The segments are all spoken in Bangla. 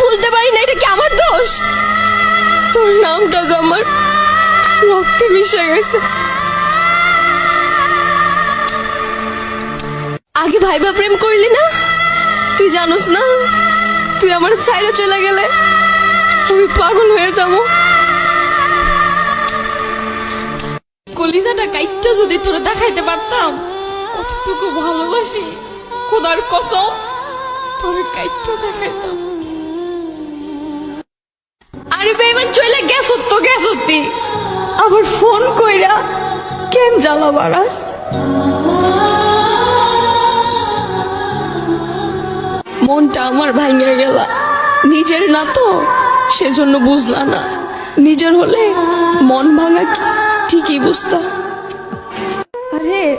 ভুলতে পারি না, এটা কি আমার দোষ? তোর নামটা তো আমার রক্তে মিশে গেছে। আগে ভাইবা প্রেম করলি না? তুই জানোস না, তুই আমার ছাইরা চলে গেলে আমি পাগল হয়ে যাব। কলিজাটা কাইটটা যদি তোরা দেখাইতে পারতাম, কতটুকু ভালোবাসি, খোদার কসম, তোর কাইটটা দেখাইতাম। চলে গেছ তো গেছ তুই আবার ফোন কইরা কেন জ্বালা বাড়াস? মনটা আমার ভাঙে গেল। নিজের না তো, সেজন্য বুঝলা না। নিজের হলে মন ভাঙা কি? ঠিকই বুঝতাম আরে,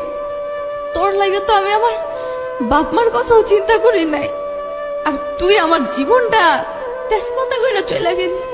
তোর লাগে তো আমি আমার বাপ মার কথাও চিন্তা করি নাই। আর তুই আমার জীবনটা চলে গেলি।